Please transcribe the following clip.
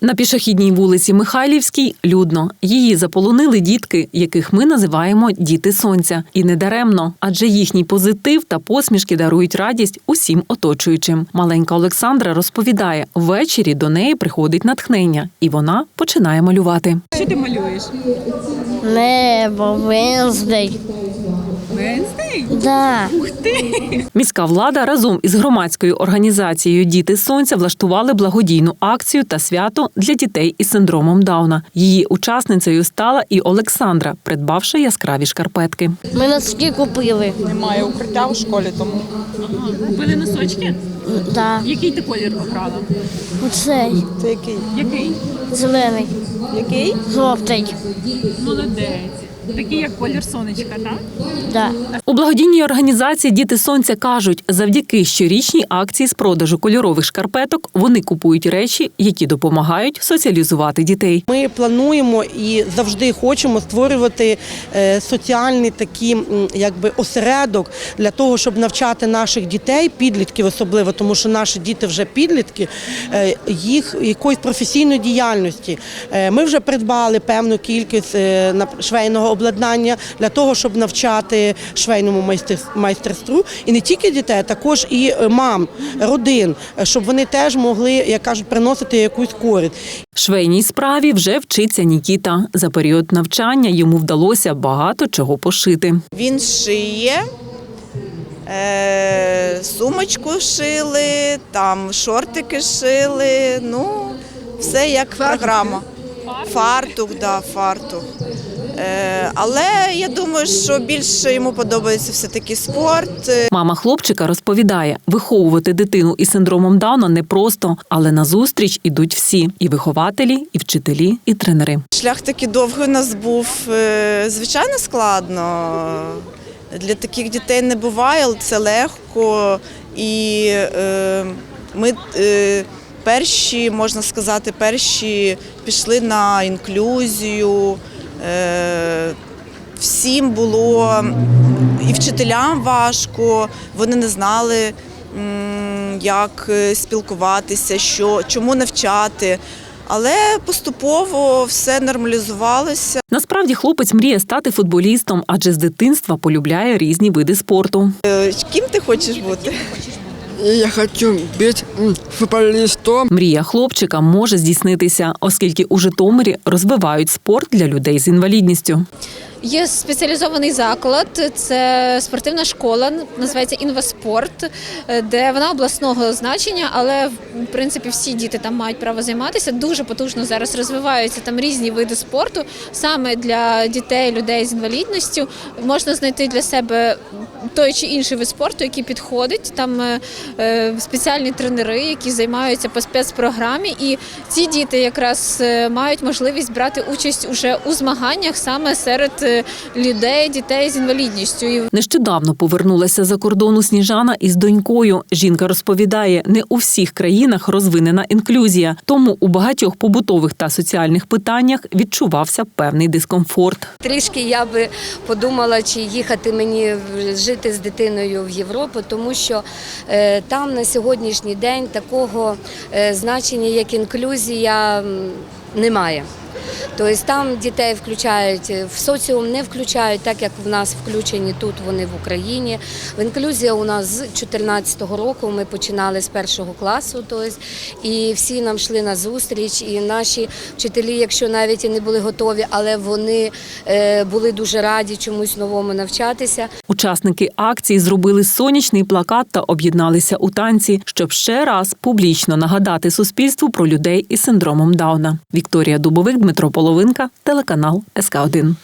На пішохідній вулиці Михайлівській людно. Її заполонили дітки, яких ми називаємо діти сонця. І не даремно, адже їхній позитив та посмішки дарують радість усім оточуючим. Маленька Олександра розповідає, ввечері до неї приходить натхнення, і вона починає малювати. Що ти малюєш? Небо, Венздей. Венстей? Да. Міська влада разом із громадською організацією Діти сонця влаштували благодійну акцію та свято для дітей із синдромом Дауна. Її учасницею стала і Олександра, придбавши яскраві шкарпетки. Ми носки купили. Немає укриття у школі, тому Купили носочки. Да. Який ти колір обрала? Оцей це який? Який? зелений, Який? жовтий. Молодець. Такий як колір сонечка, так? Да. У благодійній організації Діти сонця кажуть, завдяки щорічній акції з продажу кольорових шкарпеток вони купують речі, які допомагають соціалізувати дітей. Ми плануємо і завжди хочемо створювати е, соціальний такий якби осередок для того, щоб навчати наших дітей, підлітків особливо, тому що наші діти вже підлітки, е, їх якоїсь професійної діяльності. Е, Ми вже придбали певну кількість швейного обладнання для того, щоб навчати швейному майстер- майстерству і не тільки дітей, а також і е, мам, родин, е, щоб вони теж могли, як кажуть, приносити якусь користь. Швейній справі вже вчиться Нікіта. За період навчання йому вдалося багато чого пошити. Він шиє, е, сумочку шили, там шортики шили, ну, все як програма. Фартух, да, фартух. Е, але я думаю, що більше йому подобається все-таки спорт. Е, Мама хлопчика розповідає, виховувати дитину із синдромом Дауна непросто, але назустріч ідуть всі: і вихователі, і вчителі, і тренери. Шлях такий довгий у нас був. Е, Звичайно, складно. Для таких дітей не буває, але це легко. І е, ми е, перші, можна сказати, перші пішли на інклюзію. Е, всім було і вчителям важко, вони не знали, як е, спілкуватися, що, чому навчати. Але поступово все нормалізувалося. Насправді хлопець мріє стати футболістом, адже з дитинства полюбляє різні види спорту. Е, Ким ти хочеш бути? И я хочу бути футболістом. Мрія хлопчика може здійснитися, оскільки у Житомирі розвивають спорт для людей з інвалідністю. Є спеціалізований заклад, це спортивна школа, називається Інваспорт, де вона обласного значення, але в принципі всі діти там мають право займатися. Дуже потужно зараз розвиваються там різні види спорту. Саме для дітей, людей з інвалідністю можна знайти для себе той чи інший вид спорту, який підходить. Там е, е, спеціальні тренери, які займаються по спецпрограмі, і ці діти якраз е, мають можливість брати участь уже у змаганнях саме серед людей, дітей з інвалідністю. Нещодавно повернулася за кордону Сніжана із донькою. Жінка розповідає, не у всіх країнах розвинена інклюзія, тому у багатьох побутових та соціальних питаннях відчувався певний дискомфорт. Трішки я би подумала, чи їхати мені жити з дитиною в Європу, тому що е, там на сьогоднішній день такого е, значення, як інклюзія, немає. Тобто там дітей включають е, в соціум, не включають, так як в нас включені тут вони в Україні. В інклюзія у нас з 2014 року ми починали з першого класу. Тобто, і всі нам йшли на зустріч, і наші вчителі, якщо навіть і не були готові, але вони е, були дуже раді чомусь новому навчатися. Учасники акції зробили сонячний плакат та об'єдналися у танці, щоб ще раз публічно нагадати суспільству про людей із синдромом Дауна. Вікторія Дубовик, Дмитро Половинка, телеканал СК 1